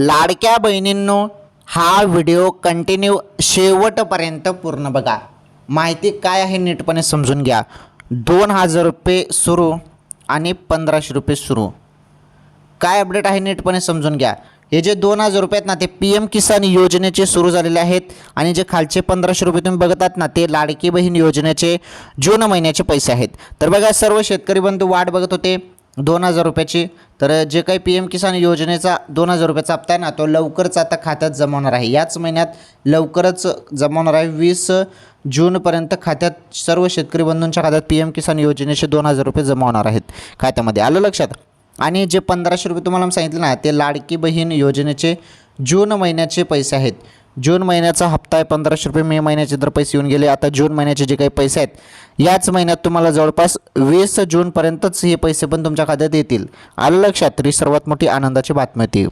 लाडक्या बहिणींनो हा video continue शेवटपर्यंत पूर्ण बघा. माहिती काय आहे नीटपणे समजून घ्या. दोन हजार रुपये सुरू आणि पंधराशे रुपये सुरू. काय अपडेट आहे नीटपणे समजून घ्या. हे जे दोन हजार रुपये आहेत ना ते पी एम किसान योजनेचे सुरू झालेले आहेत आणि जे खालचे पंधराशे रुपये तुम्ही बघत आहात ना ते लाडकी बहीण योजनेचे जून महिन्याचे पैसे आहेत. तर बघा सर्व शेतकरी बंधू वाट बघत होते. दोन हजार रुपयाची. तर जे काही पी एम किसान योजनेचा दोन हजार रुपयाचा हप्ता आहे ना तो लवकरच आता खात्यात जमा होणार आहे. याच महिन्यात लवकरच जमा होणार आहे. वीस जूनपर्यंत खात्यात सर्व शेतकरी बंधूंच्या खात्यात पी एम किसान योजनेचे दोन हजार रुपये जमा होणार आहेत खात्यामध्ये. आलं लक्षात? आणि जे पंधराशे रुपये तुम्हाला सांगितलं ना ते लाडकी बहीण योजनेचे जून महिन्याचे पैसे आहेत. जून महिन्याचा हप्ता आहे पंधराशे रुपये मे महिन्याचे तर पैसे येऊन गेले. आता जून महिन्याचे जे काही पैसे आहेत याच महिन्यात तुम्हाला जवळपास वीस जूनपर्यंतच हे पैसे पण तुमच्या खात्यात येतील. आलं लक्षात? तरी सर्वात मोठी आनंदाची बातमी होती.